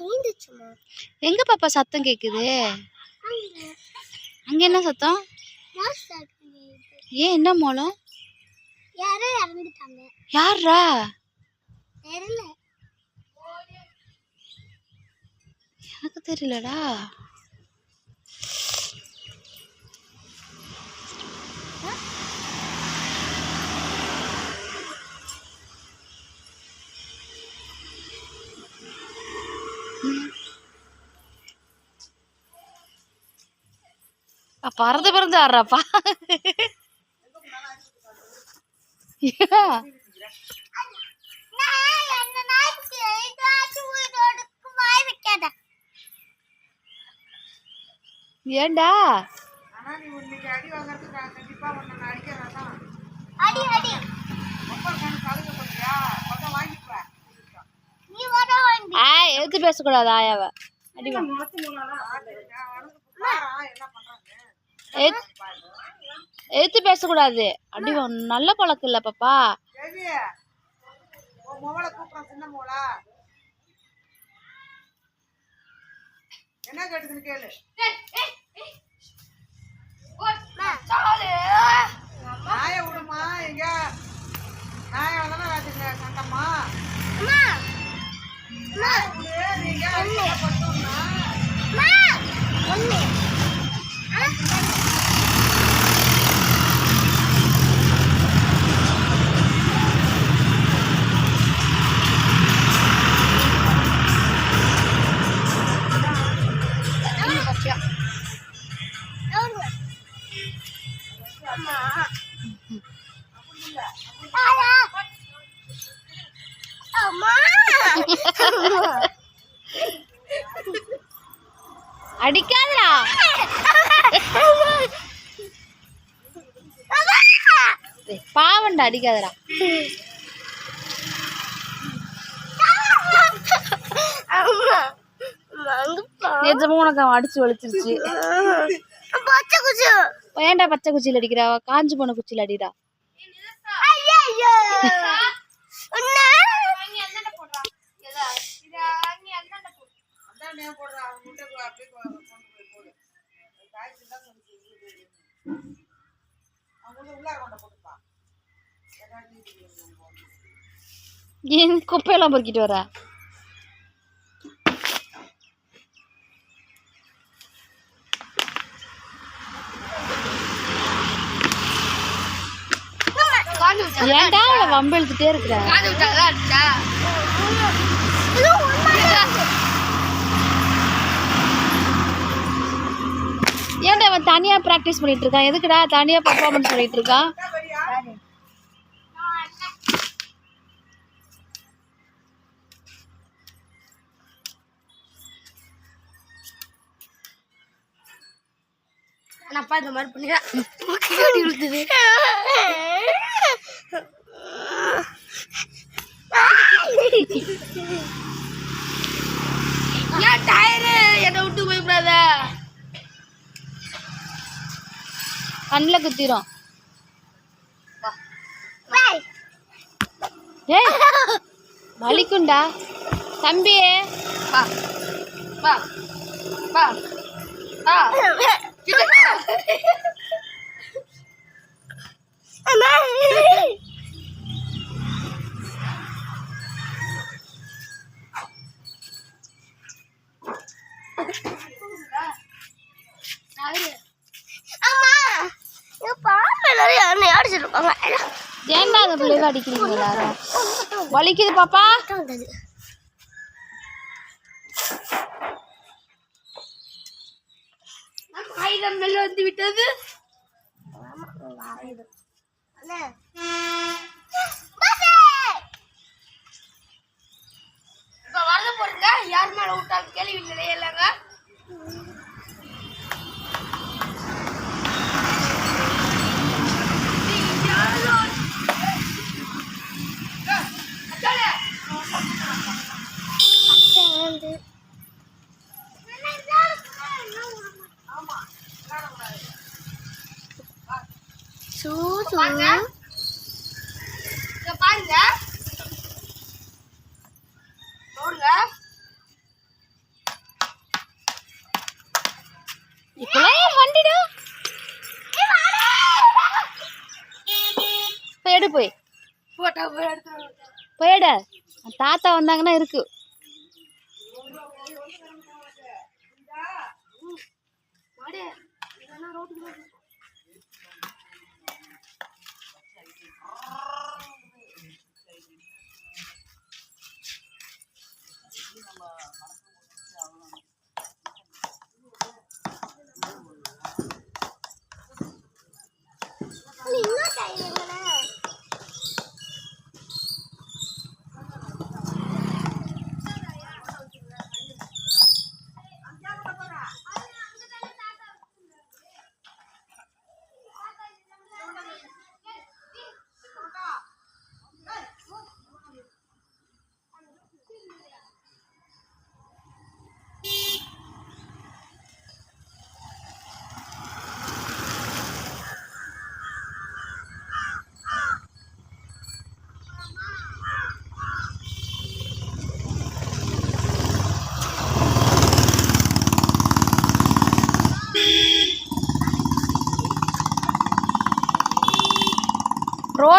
நீந்துச்சுமா எங்க பாப்பா சத்தம் கேக்குது? அங்க என்ன சத்தம்? ஏன் என்ன மூலம் யாரோ இறந்துட்டாங்க. யாரா தெரியல. எனக்கு தெரியலடா. பறந்து பறந்து ஆடுறாப்பா ஏண்டா? அடி அடி நீ வர எதிர்த்து பேசக்கூடாது ஆயாவ அடி வா. பேசக்கூடாது அப்படி நல்ல பழக்கம் இல்ல பாப்பா என்ன கேட்டுதுன்னு கேளு நாய விடுமா எங்க நாய வந்தானே வேட்டுங்க அம்மா நீங்க ஒண்ணு அடிக்காதடா. அம்மா. அங்கப்பா நிஜமா உனக்கு அவன் அடிச்சு வலிச்சிருச்சு பச்சை குச்சு. ஏன்டா பச்சை குச்சியில் அடிக்கிறா? காஞ்சு போன குச்சியில் அடிடா. நேம் போடுறா முட்டை அப்படியே கொண்டு போய் போடு. காய்ச்சி தான். அவன் உள்ள உள்ளார கொண்டு போட்டுப்பா ஏன் குப்பையெல்லாம் பொறுக்கிட்டு வர? ஏன்டா அவளை வம்பு இழுத்துட்டே இருக்கிற ஏன்டா அவன் தனியா பிராக்டிஸ் பண்ணிட்டு இருக்கான் எதுக்குடா தனியா பர்ஃபார்மன்ஸ் பண்ணிட்டு இருக்கான் அப்பா இந்த மாதிரி பண்ணிக்கிறேன். விழுத்துது ஏன் டயரு? என்னை விட்டு போய்க்கூடாத? கண்ணில் குத்திரும். ஏய் வலிக்குண்டா தம்பி. பா. பா. பா. பா. அம்மா. அடிக்கிறீங்க எல்லாரும் வலிக்குது பாப்பா. வந்தது மேல வந்து விட்டது. இப்ப வரத போறீங்க யார் மேல விட்டாங்க கேள்வி இல்லைங்க? சூ சூ. பாருங்க. இப்பெல்லாம் வண்டிடா? போயிடு போய் போட்டா போய் போயிடு தாத்தா வந்தாங்கன்னா இருக்கு.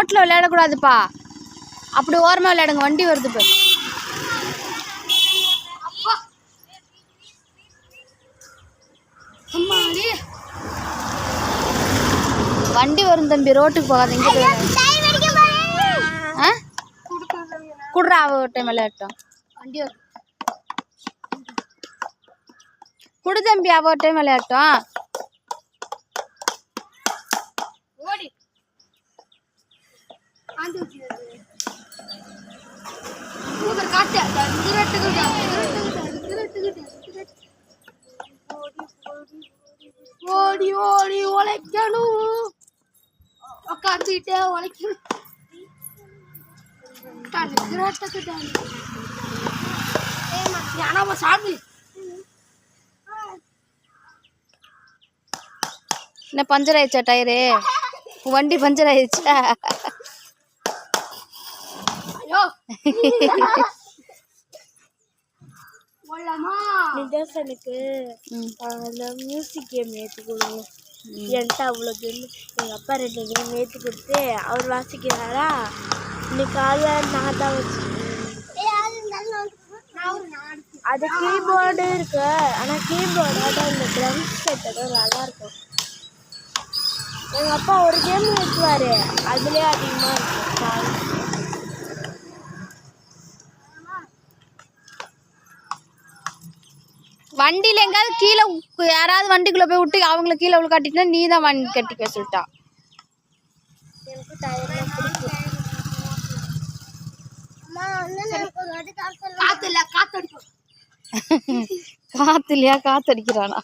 ரோட்ல விளையாடக்கூடாதுப்பா. அப்படி ஓரமாக விளையாடுங்க வண்டி வருது போய் வண்டி வரும் தம்பி ரோட்டுக்கு போகாதீங்க ஆ? குடுறா அவ ஒரு டைம் விளையாட்டும் வண்டி வரும். குடு தம்பி அவ ஒரு டைம் விளையாட்டும் ஓடி ஓடி உழைக்கணும் உக்காந்துக்கிட்டே உழைக்கணும் ஏன்னா சாமி என்ன பஞ்சர் ஆயிடுச்சா டயரு? வண்டி பஞ்சர் ஆயிடுச்சா? நிதர்சனுக்கு. அந்த மியூசிக் கேம் ஏற்றி கொடுங்க. என்கிட்ட அவ்வளோ கேம் எங்கள் அப்பா ரெண்டு கேம் ஏற்றி கொடுத்து அவர் வாசிக்கிறாரா? இன்னைக்கு காலைல நான் தான் வச்சு அது கீபோர்டு இருக்கு. ஆனால் கீபோர்டோட இந்த ட்ரம்ஸ் செட்டோட நல்லா இருக்கும். எங்கள் அப்பா ஒரு கேம் வச்சுவாரு அதுலேயே அதிகமாக இருக்கும். வண்டியில எங்காவது கீழே யாராவது வண்டிக்குள்ள போய் விட்டு அவங்கள கீழே உள்ள காட்டிட்டுனா நீ தான் வண்டி கட்டிக்க சொல்லிட்டா காத்து இல்லையா காத்தடிக்கிறானா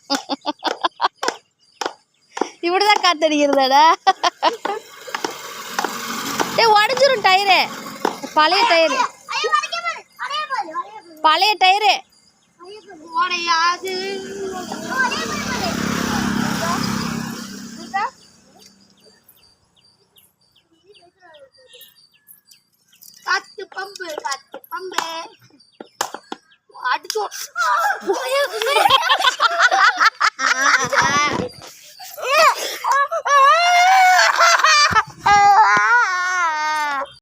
இப்படிதான் காத்தடிக்கிறதாடா ஏ உடஞ்சிரும் டயரு பழைய டயரு பழைய டயரு உடையாது காத்து பம்பு காத்து பம்பு. அடிச்சோம்